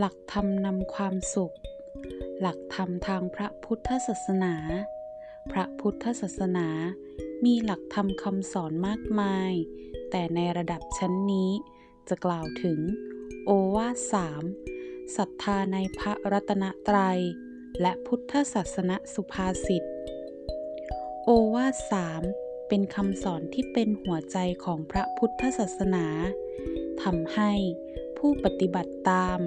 หลักธรรมนำความสุข หลักธรรมทางพระพุทธศาสนา พระพุทธศาสนา มีหลักธรรมคำสอนมากมาย แต่ในระดับชั้นนี้ จะกล่าวถึง โอวาทสามศรัทธาในพระรัตนตรัย และพุทธศาสนสุภาษิต โอวาทสามเป็นคำสอนที่เป็นหัวใจของพระพุทธศาสนาทำให้ผู้ปฏิบัติตาม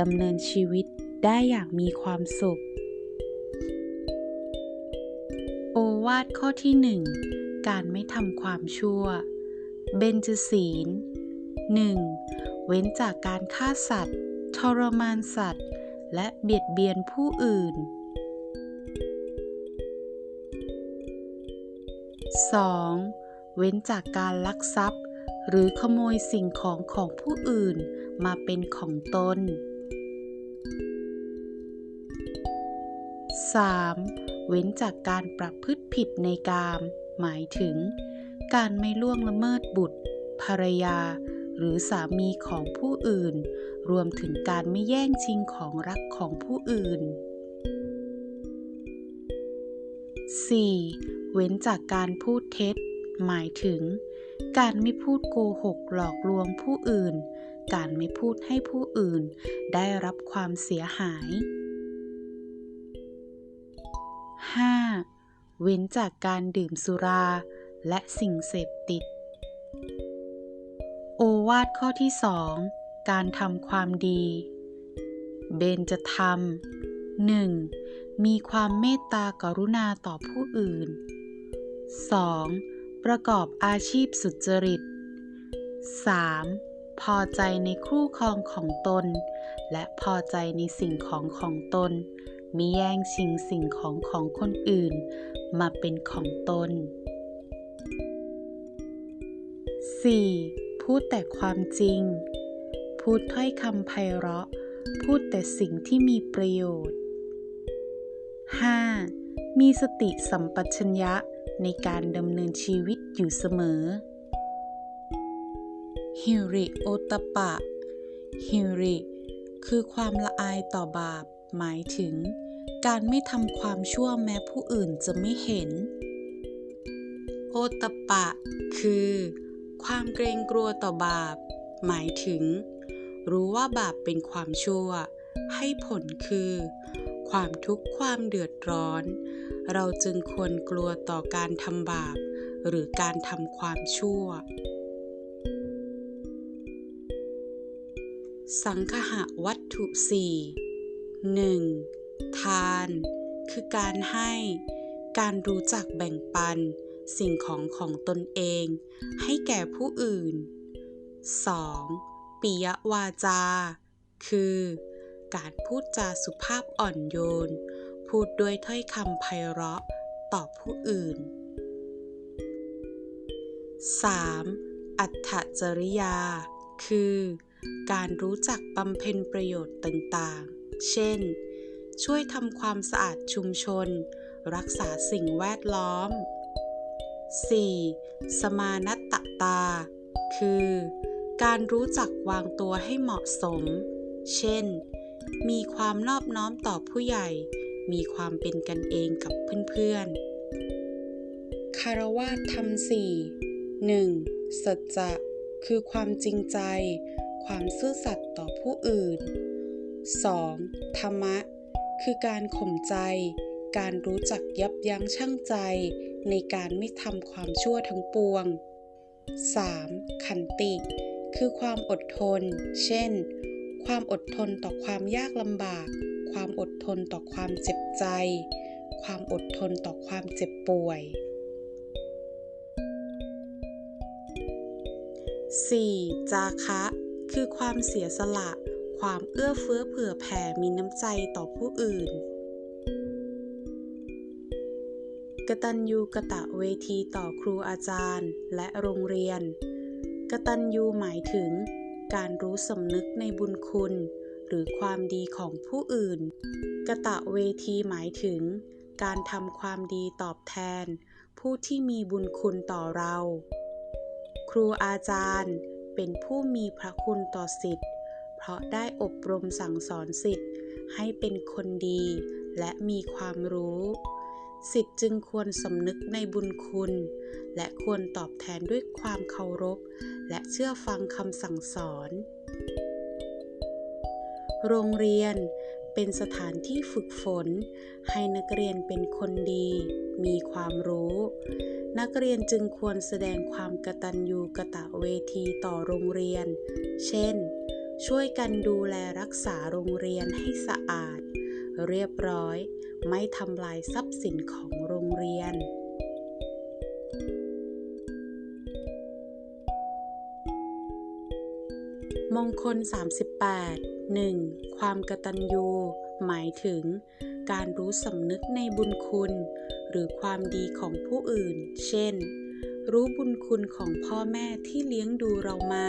ดำเนินชีวิตได้อย่างมีความสุข โอวาทข้อที่หนึ่งการไม่ทำความชั่ว เบญจศีล 1. เว้นจากการฆ่าสัตว์ ทรมานสัตว์ และเบียดเบียนผู้อื่น 2. เว้นจากการลักทรัพย์ หรือขโมยสิ่งของของผู้อื่นมาเป็นของตน 3. เว้นจากการประพฤติผิดในกาม หมายถึง การไม่ล่วงละเมิดบุตร ภรรยา หรือสามีของผู้อื่น รวมถึงการไม่แย่งชิงของรักของผู้อื่น 4. เว้นจากการพูดเท็จ หมายถึง การไม่พูดโกหกหลอกลวงผู้อื่น การไม่พูดให้ผู้อื่น ได้รับความเสียหาย 5. เว้นจากการดื่มสุรา และสิ่งเสพติด โอวาทข้อที่สองการทำความดี เบญจธรรม 1. มีความเมตตากรุณาต่อผู้อื่น 2. ประกอบอาชีพสุจริต 3. พอใจในคู่ครองของตน และพอใจในสิ่งของของตนมิแย่งชิงสิ่งของของคนอื่น มาเป็นของตน 4. พูดแต่ความจริง พูดถ้อยคำไพเราะ พูดแต่สิ่งที่มีประโยชน์ 5. มีสติสัมปชัญญะ ในการดำเนินชีวิตอยู่เสมอ ฮิริโอตปปะ ฮิริ คือความละอายต่อบาป หมายถึง การไม่ทำความชั่วแม้ผู้อื่นจะไม่เห็น โอตปะ คือ ความเกรงกลัวต่อบาป หมายถึง รู้ว่าบาปเป็นความชั่ว ให้ผลคือ ความทุกข์ความเดือดร้อน เราจึงควรกลัวต่อการทำบาป หรือการทำความชั่ว สังคหะวัตถุสี่หนึ่งทาน คือการให้ การรู้จักแบ่งปัน สิ่งของของตนเอง ให้แก่ผู้อื่น 2. ปิยวาจา คือ การพูดจาสุภาพอ่อนโยน พูดด้วยถ้อยคำไพเราะต่อผู้อื่น 3. อัตถจริยา คือ การรู้จักบำเพ็ญประโยชน์ต่างๆ เช่น ช่วยทำความสะอาดชุมชน รักษาสิ่งแวดล้อม 4. สมานัตตตา คือ การรู้จักวางตัวให้เหมาะสม เช่น มีความนอบน้อมต่อผู้ใหญ่ มีความเป็นกันเองกับเพื่อนๆ คารวะธรรมสี่หนึ่งสัจจะคือความจริงใจ ความซื่อสัตย์ต่อผู้อื่น 2. ธรรมะ คือการข่มใจ การรู้จักยับยั้งชั่งใจ ในการไม่ทำความชั่วทั้งปวง 3. ขันติ คือความอดทน เช่น ความอดทนต่อความยากลำบาก ความอดทนต่อความเจ็บใจ ความอดทนต่อความเจ็บป่วย 4. จาคะ คือความเสียสละ ความเอื้อเฟื้อเผื่อแผ่มีน้ำใจต่อผู้อื่น กตัญญูกะตะเวทีต่อครูอาจารย์ และโรงเรียน กตัญญูหมายถึง การรู้สำนึกในบุญคุณ หรือความดีของผู้อื่น กะตะเวทีหมายถึง การทำความดีตอบแทน ผู้ที่มีบุญคุณต่อเรา ครูอาจารย์ เป็นผู้มีพระคุณต่อสิทธิ์ เพราะได้อบรมสั่งสอนสิทธิ์ให้เป็นคนดีและมีความรู้สิทธิ์จึงควรสำนึกในบุญคุณ และควรตอบแทนด้วยความเคารพ และเชื่อฟังคำสั่งสอน โรงเรียนเป็นสถานที่ฝึกฝน ให้นักเรียนเป็นคนดี มีความรู้ นักเรียนจึงควรแสดงความกตัญญูกะตะเวทีต่อโรงเรียน เช่น ช่วยกันดูแลรักษาโรงเรียนให้สะอาด เรียบร้อย ไม่ทำลายทรัพย์สินของโรงเรียน มงคล 38 1. ความกตัญญู หมายถึง การรู้สำนึกในบุญคุณ หรือความดีของผู้อื่น เช่น รู้บุญคุณของพ่อแม่ที่เลี้ยงดูเรามา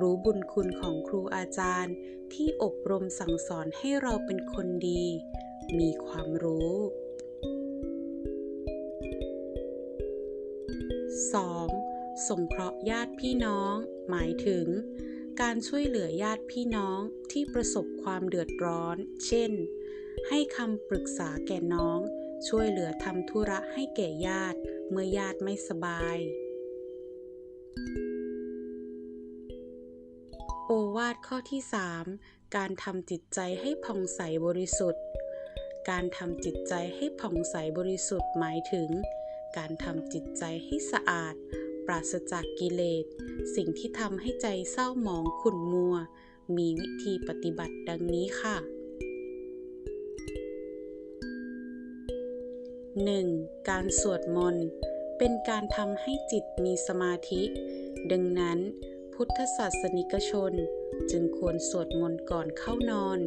รู้บุญคุณของครูอาจารย์ ที่อบรมสั่งสอนให้เราเป็นคนดี มีความรู้ 2. สงเคราะห์ญาติพี่น้อง หมายถึง การช่วยเหลือญาติพี่น้องที่ประสบความเดือดร้อน เช่น ให้คำปรึกษาแก่น้อง ช่วยเหลือทำธุระให้แก่ญาติเมื่อญาติไม่สบาย โอวาทข้อที่ 3 การทำจิตใจให้ผ่องใสบริสุทธิ์ การทำจิตใจให้ผ่องใสบริสุทธิ์หมายถึง การทำจิตใจให้สะอาด ปราศจากกิเลส สิ่งที่ทำให้ใจเศร้าหมองขุ่นมัว มีวิธีปฏิบัติดังนี้ค่ะ 1. การสวดมนต์ เป็นการทำให้จิตมีสมาธิ ดังนั้น พุทธศาสนิกชน จึงควรสวดมนต์ก่อนเข้านอน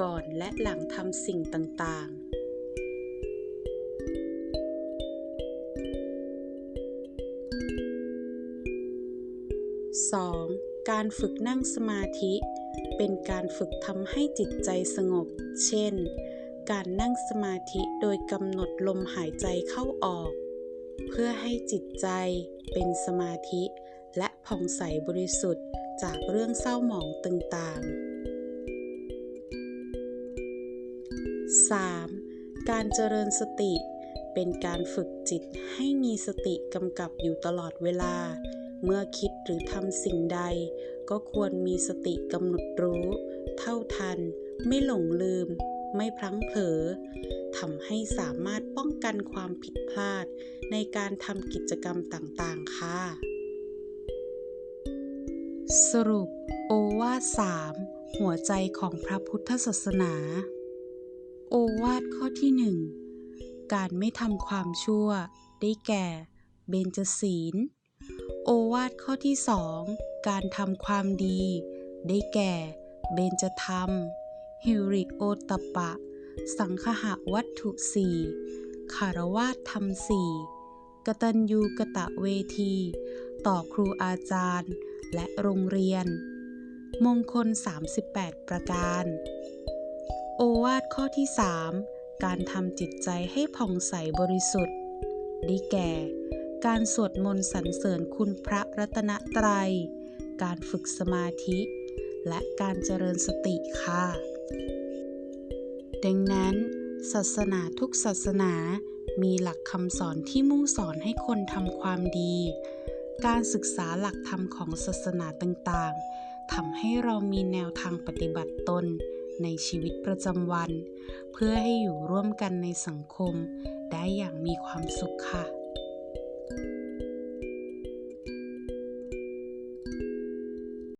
ก่อนและหลังทำสิ่งต่างๆ 2. การฝึกนั่งสมาธิ เป็นการฝึกทำให้จิตใจสงบ เช่น การนั่งสมาธิโดยกำหนดลมหายใจเข้าออก เพื่อให้จิตใจเป็นสมาธิ และผ่องใสบริสุทธิ์จากเรื่องเศร้าหมองต่างๆ 3. การเจริญสติ เป็นการฝึกจิตให้มีสติกำกับอยู่ตลอดเวลา เมื่อคิดหรือทำสิ่งใด ก็ควรมีสติกำหนดรู้ เท่าทัน ไม่หลงลืม ไม่พลั้งเผลอทำให้สามารถป้องกันความผิดพลาด ในการทำกิจกรรมต่างๆ ค่ะ สรุปโอวาทสามหัวใจของพระพุทธศาสนา โอวาทข้อที่หนึ่งการไม่ทำความชั่วได้แก่ เบญจศีล โอวาทข้อที่สองการทำความดี ได้แก่ เบญจธรรม ฮิริโอตปปะ สังคหะวัตถุสี่คารวาธรรมสี่กตัญญูกะตะเวที ต่อครูอาจารย์ และโรงเรียน มงคล 38 ประการ โอวาทข้อที่ 3 การทำจิตใจให้ผ่องใสบริสุทธิ์ ได้แก่ การสวดมนต์สรรเสริญคุณพระรัตนตรัย การฝึกสมาธิ และการเจริญสติค่ะ ดังนั้น ศาสนาทุกศาสนามีหลักคำสอนที่มุ่งสอนให้คนทำความดี การศึกษาหลักธรรมของศาสนาต่างๆทำให้เรามีแนวทางปฏิบัติตนในชีวิตประจำวัน เพื่อให้อยู่ร่วมกันในสังคม ได้อย่างมีความสุขค่ะ